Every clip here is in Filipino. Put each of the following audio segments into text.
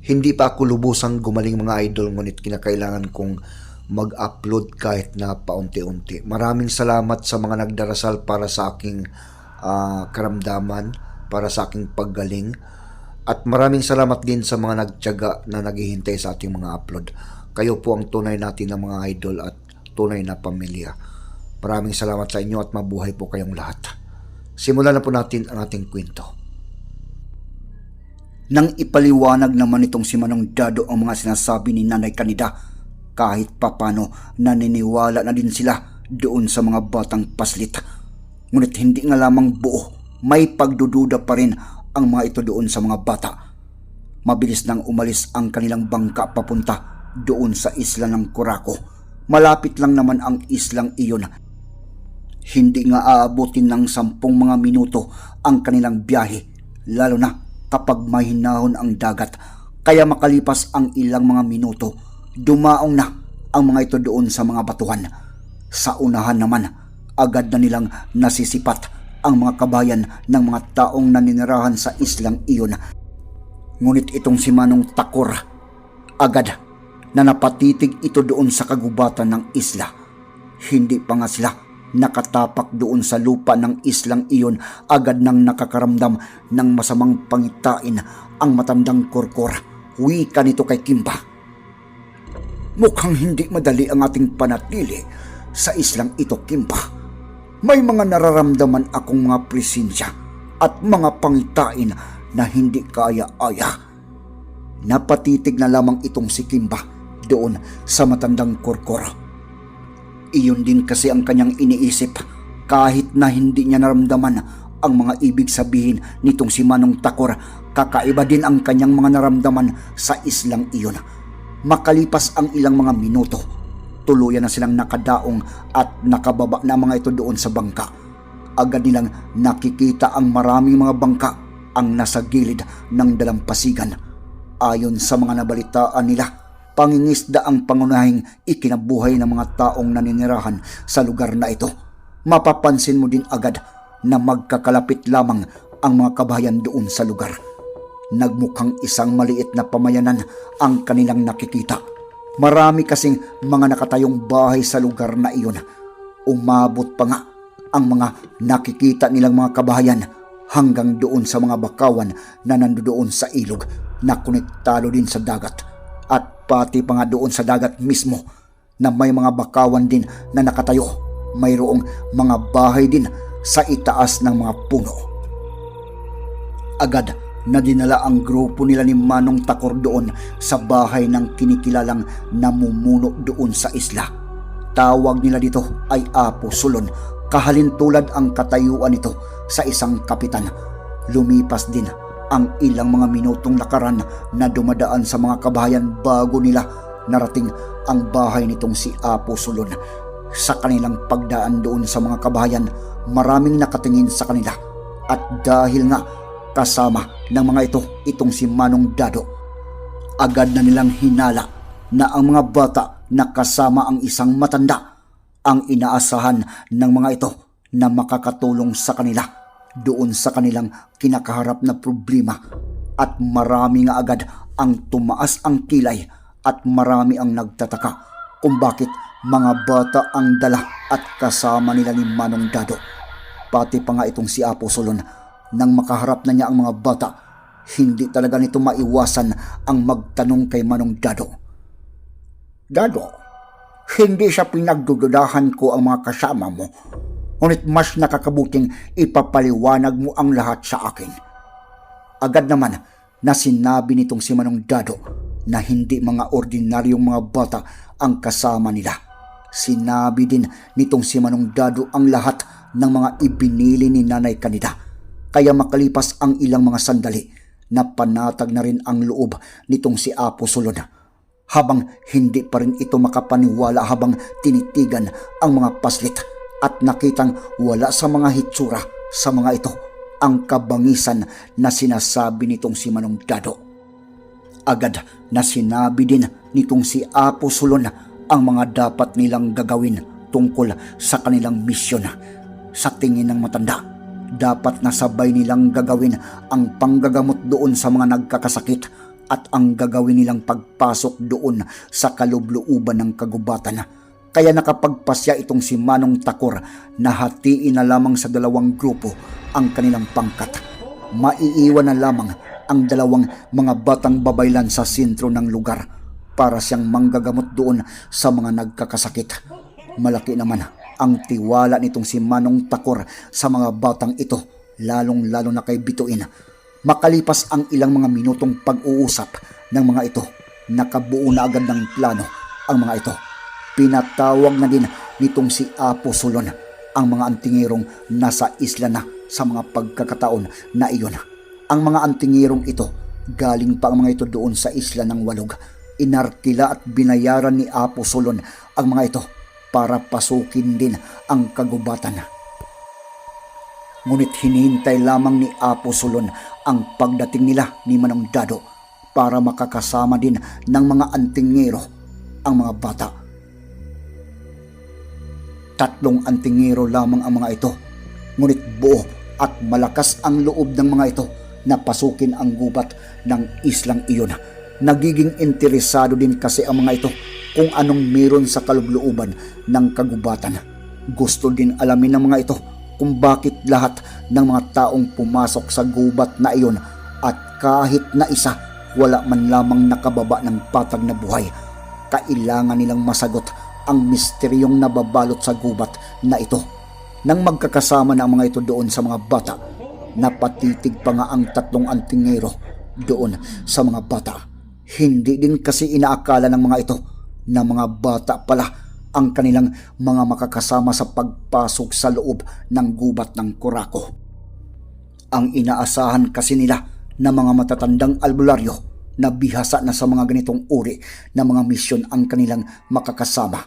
Hindi pa ako lubusang gumaling mga idol ngunit kinakailangan kong mag-upload kahit na paunti-unti. Maraming salamat sa mga nagdarasal para sa aking ah, karamdaman, para sa aking paggaling. At maraming salamat din sa mga nagtyaga na naghihintay sa ating mga upload. Kayo po ang tunay natin na mga idol at tunay na pamilya. Maraming salamat sa inyo at mabuhay po kayong lahat. Simulan na po natin ang ating kwento. Nang ipaliwanag naman itong si Manong Dado ang mga sinasabi ni Nanay Kanida, kahit papano naniniwala na din sila doon sa mga batang paslit. Ngunit hindi nga lamang buo, may pagdududa pa rin ang mga ito doon sa mga bata. Mabilis nang umalis ang kanilang bangka papunta doon sa isla ng Kurako. Malapit lang naman ang islang iyon hindi nga aabutin ng sampung mga minuto ang kanilang biyahe, lalo na kapag mahinahon ang dagat. Kaya makalipas ang ilang mga minuto, dumaong na ang mga ito doon sa mga batuhan. Sa unahan naman, agad na nilang nasisipat ang mga kabayan ng mga taong naninirahan sa islang iyon. Ngunit itong si Manong Takor, agad na napatitig ito doon sa kagubatan ng isla. Hindi pa nga sila nakatapak doon sa lupa ng islang iyon agad nang nakakaramdam ng masamang pangitain ang matandang korkor. Wika nito kay Kimba. Mukhang hindi madali ang ating panatili sa islang ito, Kimba. May mga nararamdaman akong mga presensya at mga pangitain na hindi kaya-aya. Napatitig na lamang itong si Kimba doon sa matandang korkor. Iyon din kasi ang kanyang iniisip kahit na hindi niya naramdaman ang mga ibig sabihin nitong si Manong Takor, kakaiba din ang kanyang mga naramdaman sa islang iyon. Makalipas ang ilang mga minuto, tuluyan na silang nakadaong at nakababa na mga ito doon sa bangka. Agad nilang nakikita ang maraming mga bangka ang nasa gilid ng dalampasigan. Ayon sa mga nabalitaan nila, pangingisda ang pangunahing ikinabuhay ng mga taong naninirahan sa lugar na ito. Mapapansin mo din agad na magkakalapit lamang ang mga kabayan doon sa lugar. Nagmukhang isang maliit na pamayanan ang kanilang nakikita. Marami kasing mga nakatayong bahay sa lugar na iyon. Umabot pa nga ang mga nakikita nilang mga kabahayan hanggang doon sa mga bakawan na nandoon sa ilog na konektado din sa dagat at pati pa nga doon sa dagat mismo na may mga bakawan din na nakatayo. Mayroong mga bahay din sa itaas ng mga puno. Agad na dinala ang grupo nila ni Manong Takor doon sa bahay ng kinikilalang namumuno doon sa isla. Tawag nila dito ay Apo Sulon. Kahalintulad ang katayuan nito sa isang kapitan. Lumipas din ang ilang mga minutong lakaran na dumadaan sa mga kabahayan bago nila narating ang bahay nitong si Apo Sulon. Sa kanilang pagdaan doon sa mga kabahayan, maraming nakatingin sa kanila at dahil nga kasama ng mga ito itong si Manong Dado. Agad na nilang hinala na ang mga bata na kasama ang isang matanda ang inaasahan ng mga ito na makakatulong sa kanila doon sa kanilang kinakaharap na problema at marami nga agad ang tumaas ang kilay at marami ang nagtataka kung bakit mga bata ang dala at kasama nila ni Manong Dado. Pati pa nga itong si Apo Solon nang makaharap na niya ang mga bata, hindi talaga nito maiwasan ang magtanong kay Manong Dado. Dado, hindi sa pinagdududahan ko ang mga kasama mo, ngunit mas nakakabuting ipapaliwanag mo ang lahat sa akin. Agad naman na sinabi nitong si Manong Dado na hindi mga ordinaryong mga bata ang kasama nila. Sinabi din nitong si Manong Dado ang lahat ng mga ibinili ni Nanay Kanida. Kaya makalipas ang ilang mga sandali, napanatag na rin ang loob nitong si Apo Sulod. Habang hindi pa rin ito makapaniwala habang tinitigan ang mga paslit at nakitang wala sa mga hitsura sa mga ito ang kabangisan na sinasabi nitong si Manong Dado. Agad na sinabi din nitong si Apo Sulon ang mga dapat nilang gagawin tungkol sa kanilang misyon. Sa tingin ng matanda, dapat na sabay nilang gagawin ang panggagamot doon sa mga nagkakasakit at ang gagawin nilang pagpasok doon sa kalubluuban ng kagubatan. Kaya nakapagpasya itong si Manong Takor na hatiin na lamang sa dalawang grupo ang kanilang pangkat. Maiiwan na lamang ang dalawang mga batang babaylan sa sentro ng lugar para siyang manggagamot doon sa mga nagkakasakit. Malaki naman ang tiwala nitong si Manong Takor sa mga batang ito, lalong-lalo na kay Bituin. Makalipas ang ilang mga minutong pag-uusap ng mga ito, nakabuo na agad ng plano ang mga ito. Pinatawag na din nitong si Apo Solon ang mga antingirong nasa isla na sa mga pagkakataon na iyon. Ang mga antingirong ito, galing pa ang mga ito doon sa isla ng Walog. Inarkila at binayaran ni Apo Solon ang mga ito para pasukin din ang kagubatan. Ngunit hinihintay lamang ni Apo Solon ang pagdating nila ni Manong Dado para makakasama din ng mga antingero ang mga bata. Tatlong antingero lamang ang mga ito, ngunit buo at malakas ang loob ng mga ito na pasukin ang gubat ng islang iyon. Nagiging interesado din kasi ang mga ito kung anong meron sa kalublooban ng kagubatan. Gusto din alamin ng mga ito kung bakit lahat ng mga taong pumasok sa gubat na iyon at kahit na isa wala man lamang nakababa ng patag na buhay. Kailangan nilang masagot ang misteryong nababalot sa gubat na ito. Nang magkakasama na ang mga ito doon sa mga bata, napatitig pa nga ang tatlong antingero doon sa mga bata. Hindi din kasi inaakala ng mga ito na mga bata pala ang kanilang mga makakasama sa pagpasok sa loob ng gubat ng Kurako. Ang inaasahan kasi nila na mga matatandang albularyo na bihasa na sa mga ganitong uri na mga misyon ang kanilang makakasama.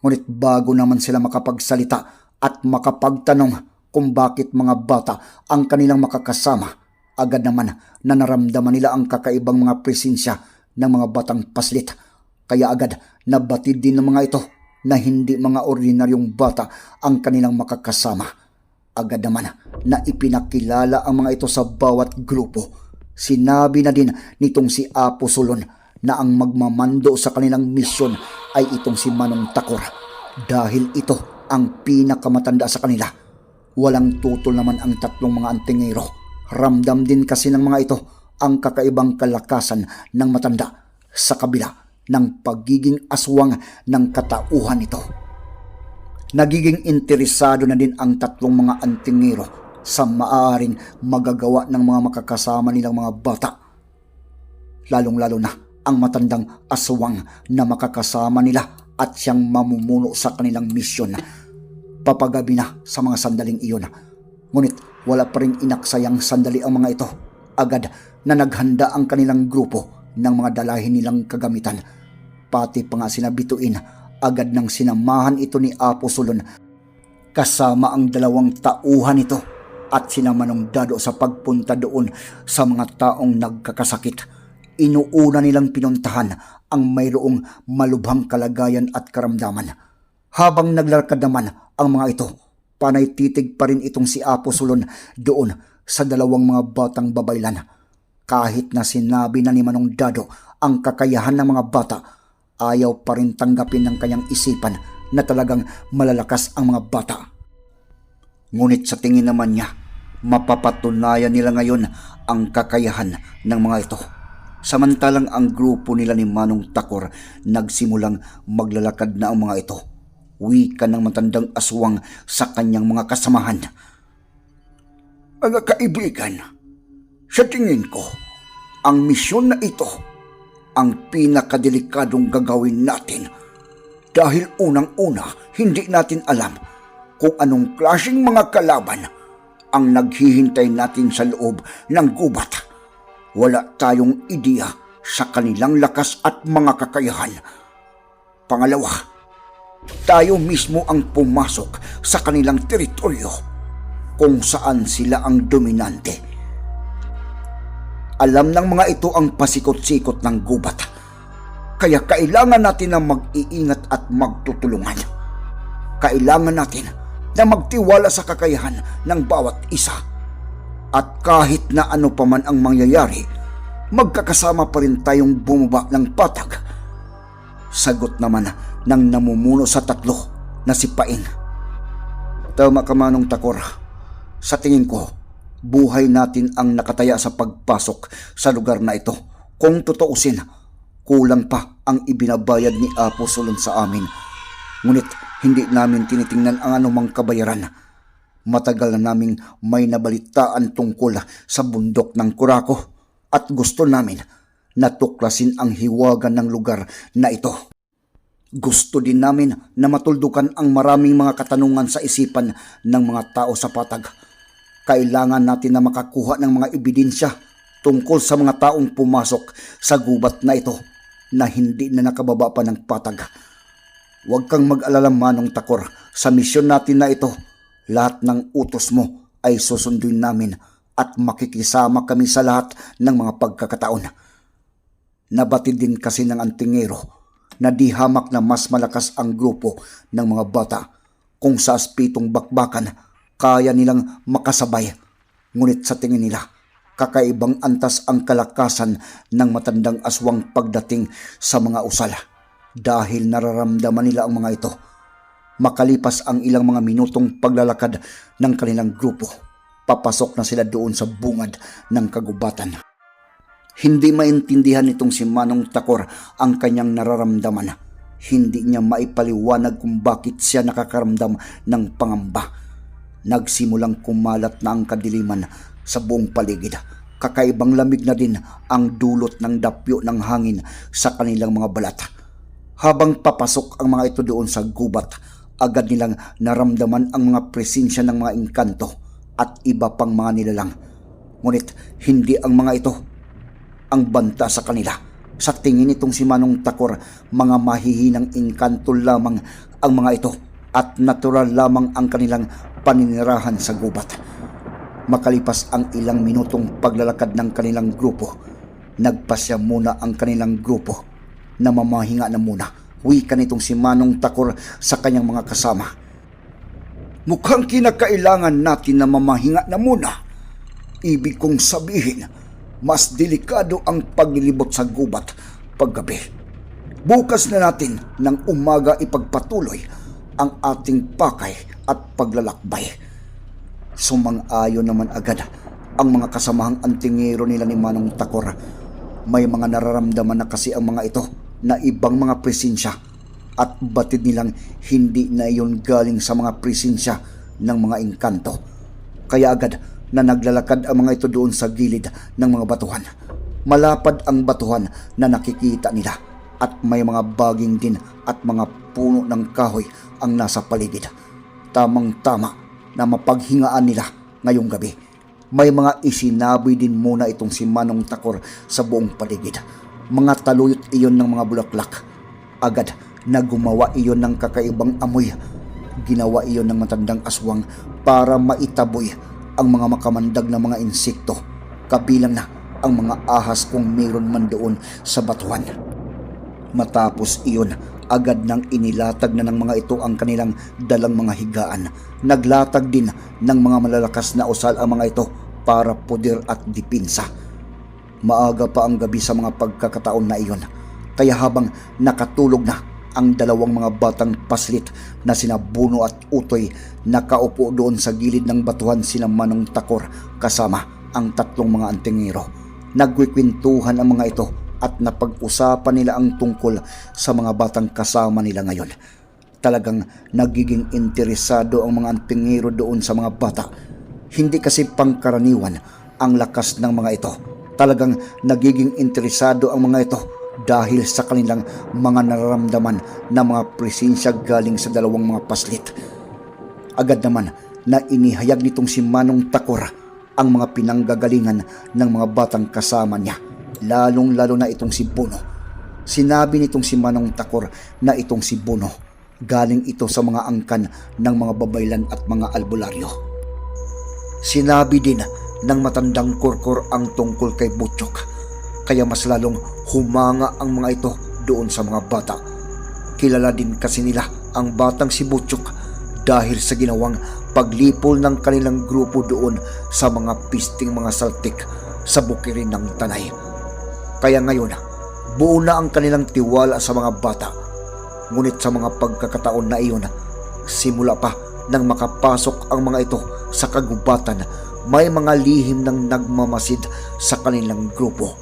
Ngunit bago naman sila makapagsalita at makapagtanong kung bakit mga bata ang kanilang makakasama, agad naman na naramdaman nila ang kakaibang mga presensya ng mga batang paslit. Kaya agad nabatid din ng mga ito na hindi mga ordinaryong bata ang kanilang makakasama. Agad naman na ipinakilala ang mga ito sa bawat grupo. Sinabi na din nitong si Apo Solon na ang magmamando sa kanilang misyon ay itong si Manong Takor dahil ito ang pinakamatanda sa kanila. Walang tutol naman ang tatlong mga antingero. Ramdam din kasi ng mga ito ang kakaibang kalakasan ng matanda sa kabila ng pagiging aswang ng katauhan nito. Nagiging interesado na din ang tatlong mga antingero sa maaaring magagawa ng mga makakasama nilang mga bata. Lalong-lalo na ang matandang aswang na makakasama nila at siyang mamumuno sa kanilang misyon. Papagabi na sa mga sandaling iyon. Ngunit wala pa rin inaksayang sandali ang mga ito. Agad na naghanda ang kanilang grupo ng mga dalahin nilang kagamitan. Pati pa nga sinabituin, agad nang sinamahan ito ni Apo Solon kasama ang dalawang tauhan nito at sinamanong dado sa pagpunta doon sa mga taong nagkakasakit. Inuuna nilang pinuntahan ang mayroong malubhang kalagayan at karamdaman. Habang naglalakad naman ang mga ito, panay titig pa rin itong si Apo Solon doon sa dalawang mga batang babaylan. Kahit na sinabi na ni Manong Dado ang kakayahan ng mga bata, ayaw pa rin tanggapin ng kanyang isipan na talagang malalakas ang mga bata. Ngunit sa tingin naman niya, mapapatunayan nila ngayon ang kakayahan ng mga ito. Samantalang ang grupo nila ni Manong Takor nagsimulang maglalakad na ang mga ito. Wika ng matandang aswang sa kanyang mga kasamahan. Mga kaibigan, sa tingin ko, ang misyon na ito ang pinakadelikadong gagawin natin dahil unang-una hindi natin alam kung anong klaseng mga kalaban ang naghihintay natin sa loob ng gubat. Wala tayong ideya sa kanilang lakas at mga kakayahan. Pangalawa, tayo mismo ang pumasok sa kanilang teritoryo kung saan sila ang dominante. Alam ng mga ito ang pasikot-sikot ng gubat. Kaya kailangan natin na mag-iingat at magtutulungan. Kailangan natin na magtiwala sa kakayahan ng bawat isa. At kahit na ano pa man ang mangyayari, magkakasama pa rin tayong bumaba ng patag. Sagot naman ng namumuno sa tatlo na si Paing. Tama ka manong takor. Sa tingin ko, buhay natin ang nakataya sa pagpasok sa lugar na ito. Kung tutuusin, kulang pa ang ibinabayad ni Apo Solon sa amin. Ngunit hindi namin tinitingnan ang anumang kabayaran. Matagal na naming may nabalitaan tungkol sa bundok ng Kurako at gusto namin natuklasin ang hiwagan ng lugar na ito. Gusto din namin na matuldukan ang maraming mga katanungan sa isipan ng mga tao sa patag. Kailangan natin na makakuha ng mga ebidensya tungkol sa mga taong pumasok sa gubat na ito na hindi na nakababa pa ng patag. Huwag kang mag-alala manong takor sa misyon natin na ito. Lahat ng utos mo ay susundin namin at makikisama kami sa lahat ng mga pagkakataon. Nabatid din kasi ng antingero na di hamak na mas malakas ang grupo ng mga bata kung sa aspitong bakbakan kaya nilang makasabay. Ngunit sa tingin nila, kakaibang antas ang kalakasan ng matandang aswang pagdating sa mga usal dahil nararamdaman nila ang mga ito. Makalipas ang ilang mga minutong paglalakad ng kanilang grupo, papasok na sila doon sa bungad ng kagubatan. Hindi maintindihan nitong si Manong Takor ang kanyang nararamdaman. Hindi niya maipaliwanag kung bakit siya nakakaramdam ng pangamba. Nagsimulang kumalat na ang kadiliman sa buong paligid. Kakaibang lamig na din ang dulot ng dapyo ng hangin sa kanilang mga balat. Habang papasok ang mga ito doon sa gubat, agad nilang naramdaman ang mga presensya ng mga engkanto at iba pang mga nilalang. Ngunit hindi ang mga ito ang banta sa kanila. Sa tingin nitong si Manong Takor, mga mahihinang engkanto lamang ang mga ito at natural lamang ang kanilang paninirahan sa gubat. Makalipas ang ilang minutong paglalakad ng kanilang grupo, nagpasya muna ang kanilang grupo na mamahinga na muna. Wika nitong si Manong Takor sa kanyang mga kasama. Mukhang kinakailangan natin na mamahinga na muna. Ibig kong sabihin, mas delikado ang paglilibot sa gubat paggabi. Bukas na natin ng umaga ipagpatuloy ang ating pakay at paglalakbay. Sumang-ayon naman agad ang mga kasamahang antingero nila ni Manong Takor. May mga nararamdaman na kasi ang mga ito na ibang mga presensya at batid nilang hindi na iyon galing sa mga presensya ng mga engkanto. Kaya agad na naglalakad ang mga ito doon sa gilid ng mga batuhan. Malapad ang batuhan na nakikita nila at may mga baging din at mga puno ng kahoy ang nasa paligid. Tamang-tama na mapaghingaan nila ngayong gabi. May mga isinabi din muna itong si Manong Takor sa buong paligid. Mga taluyot iyon ng mga bulaklak. Agad na gumawa iyon ng kakaibang amoy. Ginawa iyon ng matandang aswang para maitaboy ang mga makamandag na mga insekto. Kabilang na ang mga ahas kung mayroon man doon sa batuhan. Matapos iyon, agad nang inilatag na ng mga ito ang kanilang dalang mga higaan. Naglatag din ng mga malalakas na usal ang mga ito para puder at dipinsa. Maaga pa ang gabi sa mga pagkakataon na iyon. Kaya habang nakatulog na ang dalawang mga batang paslit na sina Buno at Utoy nakaupo doon sa gilid ng batuhan sina Manong Takor kasama ang tatlong mga antingero. Nagwikwentuhan ang mga ito at napag-usapan nila ang tungkol sa mga batang kasama nila ngayon. Talagang nagiging interesado ang mga antingero doon sa mga bata. Hindi kasi pangkaraniwan ang lakas ng mga ito. Talagang nagiging interesado ang mga ito dahil sa kanilang mga nararamdaman na mga presensya galing sa dalawang mga paslit. Agad naman na inihayag nitong si Manong Takor ang mga pinanggagalingan ng mga batang kasama niya, lalong-lalo na itong si Bono. Sinabi nitong si Manong Takor na itong si Bono galing ito sa mga angkan ng mga babaylan at mga albularyo. Sinabi din ng matandang kurkur ang tungkol kay Butchok kaya mas lalong humanga ang mga ito doon sa mga bata. Kilala din kasi nila ang batang si Butchok dahil sa ginawang paglipol ng kanilang grupo doon sa mga pisting mga saltik sa bukirin ng tanay. Kaya ngayon, buo na ang kanilang tiwala sa mga bata. Ngunit sa mga pagkakataon na iyon, simula pa nang makapasok ang mga ito sa kagubatan, may mga lihim ng nagmamasid sa kanilang grupo.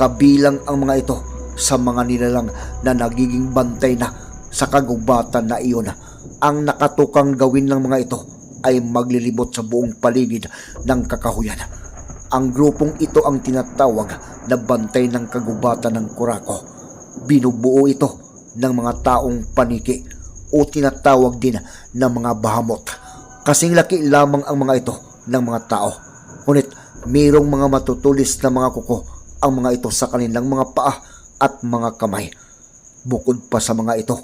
Kabilang ang mga ito sa mga nilalang na nagiging bantay na sa kagubatan na iyon. Ang nakatukang gawin ng mga ito ay maglilibot sa buong paligid ng kakahuyan. Ang grupong ito ang tinatawag na bantay ng kagubatan ng Kurako. Binubuo ito ng mga taong paniki o tinatawag din na mga bahamot. Kasing laki lamang ang mga ito ng mga tao. Ngunit mayroong mga matutulis na mga kuko ang mga ito sa kanilang mga paa at mga kamay. Bukod pa sa mga ito,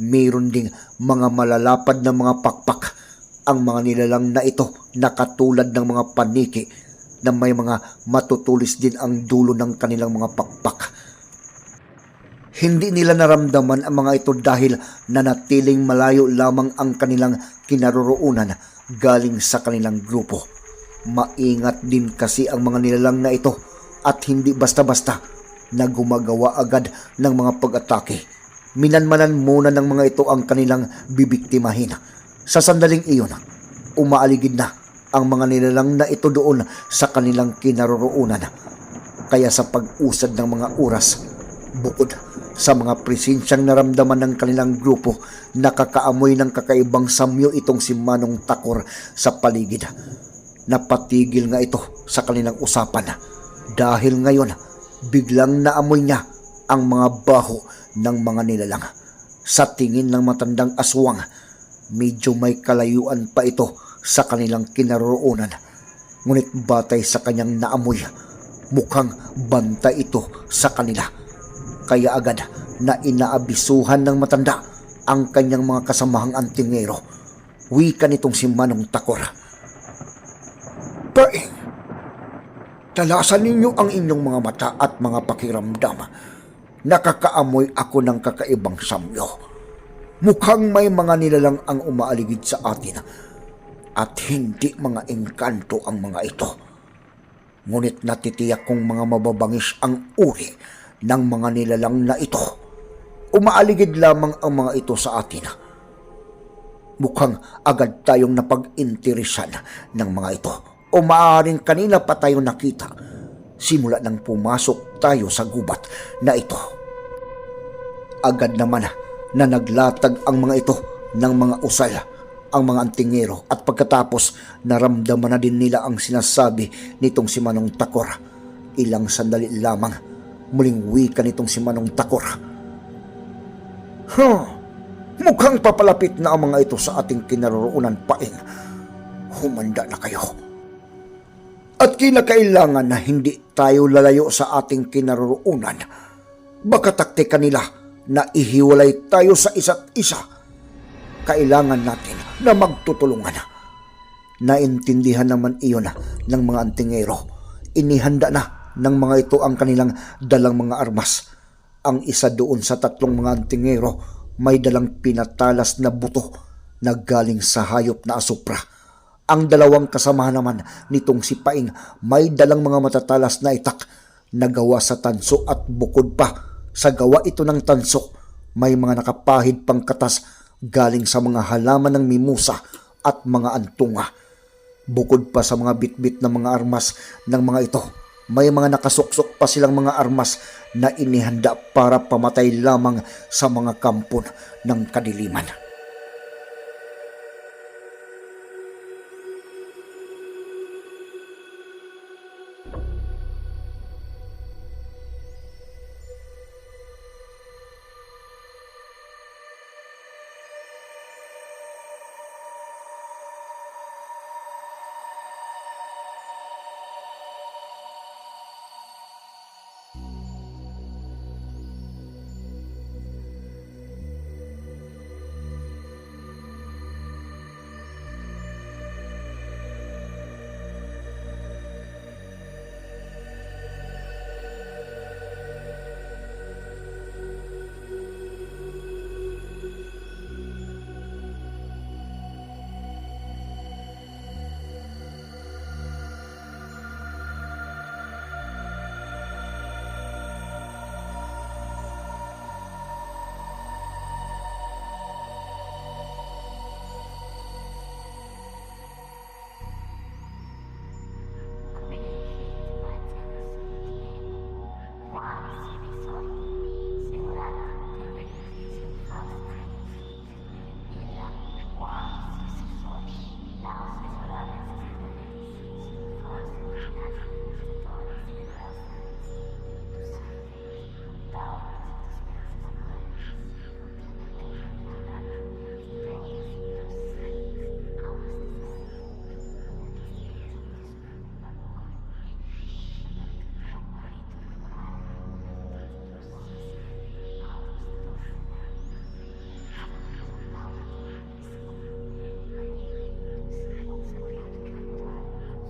mayroon ding mga malalapad na mga pakpak ang mga nilalang na ito na katulad ng mga paniki na may mga matutulis din ang dulo ng kanilang mga pakpak. Hindi nila naramdaman ang mga ito dahil nanatiling malayo lamang ang kanilang kinaroroonan galing sa kanilang grupo. Maingat din kasi ang mga nilalang na ito at hindi basta-basta na gumagawa agad ng mga pag-atake. Minanmanan muna ng mga ito ang kanilang bibiktimahin. Sa sandaling iyon, umaaligid na ang mga nilalang na ito doon sa kanilang kinaroroonan. Kaya sa pag-usad ng mga oras, bukod sa mga presensyang naramdaman ng kanilang grupo, nakakaamoy ng kakaibang samyo itong si Manong Takor sa paligid. Napatigil nga ito sa kanilang usapan dahil ngayon biglang naamoy niya ang mga baho ng mga nilalang. Sa tingin ng matandang aswang, medyo may kalayuan pa ito sa kanilang kinaroroonan. Ngunit batay sa kanyang naamoy, mukhang banta ito sa kanila. Kaya agad na inaabisuhan ng matanda ang kanyang mga kasamahang antingero. Wika nitong si Manong Takor. Paing, talasan ninyo ang inyong mga mata at mga pakiramdam. Nakakaamoy ako ng kakaibang samyo. Mukhang may mga nilalang ang umaaligid sa atin at hindi mga engkanto ang mga ito. Ngunit natitiyak kong mga mababangis ang uri ng mga nilalang na ito. Umaaligid lamang ang mga ito sa atin. Mukhang agad tayong napag-interesan ng mga ito. O maaaring kanina pa tayo nakita simula nang pumasok tayo sa gubat na ito. Agad naman na naglatag ang mga ito ng mga usal ang mga antingero at pagkatapos naramdaman na din nila ang sinasabi nitong si Manong Takor. Ilang sandali lamang muling wika nitong si Manong Takor. Huh, mukhang papalapit na ang mga ito sa ating kinaroroonan paing. Humanda na kayo. At kinakailangan na hindi tayo lalayo sa ating kinaroroonan. Baka taktika nila na ihiwalay tayo sa isa't isa. Kailangan natin na magtutulungan. Naintindihan naman iyon ng mga antingero. Inihanda na ng mga ito ang kanilang dalang mga armas. Ang isa doon sa tatlong mga antingero may dalang pinatalas na buto na galing sa hayop na asupra. Ang dalawang kasamahan naman nitong si Paing may dalang mga matatalas na itak na gawa sa tanso at bukod pa sa gawa ito ng tanso may mga nakapahid pang katas galing sa mga halaman ng mimusa at mga antunga. Bukod pa sa mga bitbit na mga armas ng mga ito, may mga nakasuksok pa silang mga armas na inihanda para pamatay lamang sa mga kampon ng kadiliman.